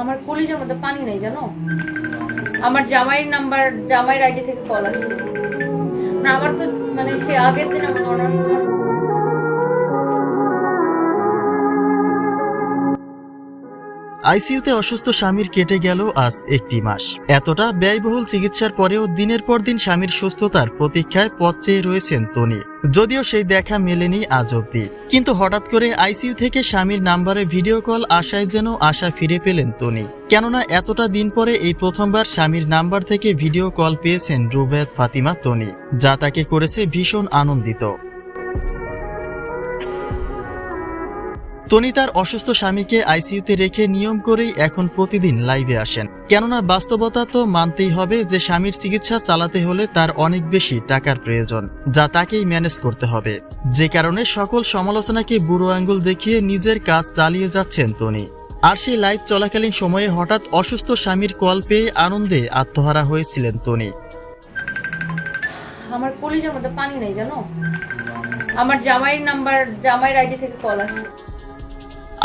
আমার কলিজার মধ্যে পানি নেই, জানো? আমার জামাইয়ের নাম্বার, জামাইয়ের আগে থেকে কল আসছে। না, আমার তো মানে সে আগের দিন আমার অনার্স আইসিইউতে অসুস্থ স্বামীর কেটে গেল আজ একটি মাস। এতটা ব্যয়বহুল চিকিৎসার পরেও দিনের পর দিন স্বামীর সুস্থতার প্রতীক্ষায় পথ চেয়ে রয়েছেন তনি। যদিও সেই দেখা মেলেনি আজ অব্দি কিন্তু হঠাৎ করে আইসিইউ থেকে স্বামীর নাম্বারে ভিডিও কল আসায় যেন আশা ফিরে পেলেন তনি। কেননা এতটা দিন পরে এই প্রথমবার স্বামীর নাম্বার থেকে ভিডিও কল পেয়েছেন রুবেদ ফাতিমা তনি, যা তাকে করেছে ভীষণ আনন্দিত। তনি তার অসুস্থ স্বামীকে আইসিইউতে রেখে নিয়ম করেই এখন প্রতিদিন লাইভে আসেন। কেননা বাস্তবতা তো মানতেই হবে যে স্বামীর চিকিৎসা চালাতে হলে তার অনেক বেশি টাকার প্রয়োজন, যা তাকেই ম্যানেজ করতে হবে। যে কারণে সকল সমালোচনাকে বুড়ো আঙ্গুল দেখিয়ে নিজের কাজ চালিয়ে যাচ্ছেন তনি। আর সেই লাইভ চলাকালীন সময়ে হঠাৎ অসুস্থ স্বামীর কল পেয়ে আনন্দে আত্মহারা হয়েছিলেন তনি। আমার কলিজের মধ্যে পানি নেই জানো? আমার জামাইয়ের নাম্বার, জামাইয়ের আইডি থেকে কল আসছে।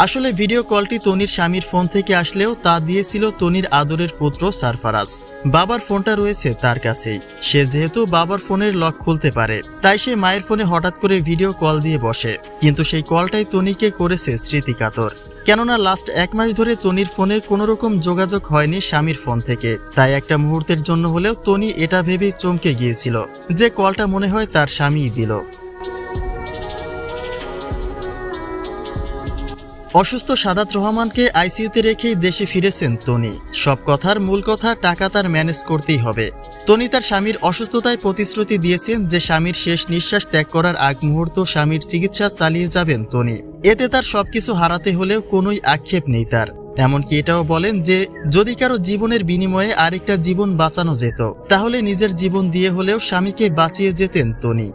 আসলে ভিডিও কলটি তনির স্বামীর ফোন থেকে আসলেও তা দিয়েছিল তনির আদরের পুত্র সারফারাজ। বাবার ফোনটা রয়েছে তার কাছেই। সে যেহেতু বাবার ফোনের লক খুলতে পারে, তাই সে মায়ের ফোনে হঠাৎ করে ভিডিও কল দিয়ে বসে। কিন্তু সেই কলটাই তনিকে করেছে স্মৃতিকাতর কেননা লাস্ট এক মাস ধরে তনির ফোনে কোনো রকম যোগাযোগ হয়নি স্বামীর ফোন থেকে। তাই একটা মুহূর্তের জন্য হলেও তনি এটা ভেবেই চমকে গিয়েছিল যে কলটা মনে হয় তার স্বামীই দিল। অসুস্থ সাদাত রহমানকে আইসিইউতে রেখেই দেশে ফিরেছেন তনি। সব কথার মূল কথা টাকা তার ম্যানেজ করতেই হবে। তনি তার স্বামীর অসুস্থতায় প্রতিশ্রুতি দিয়েছেন যে স্বামীর শেষ নিঃশ্বাস ত্যাগ করার আগ মুহূর্ত স্বামীর চিকিৎসা চালিয়ে যাবেন তনি। এতে তার সবকিছু হারাতে হলেও কোনোই আক্ষেপ নেই তার। এমনকি এটাও বলেন যে, যদি কারও জীবনের বিনিময়ে আরেকটা জীবন বাঁচানো যেত, তাহলে নিজের জীবন দিয়ে হলেও স্বামীকে বাঁচিয়ে যেতেন তনি।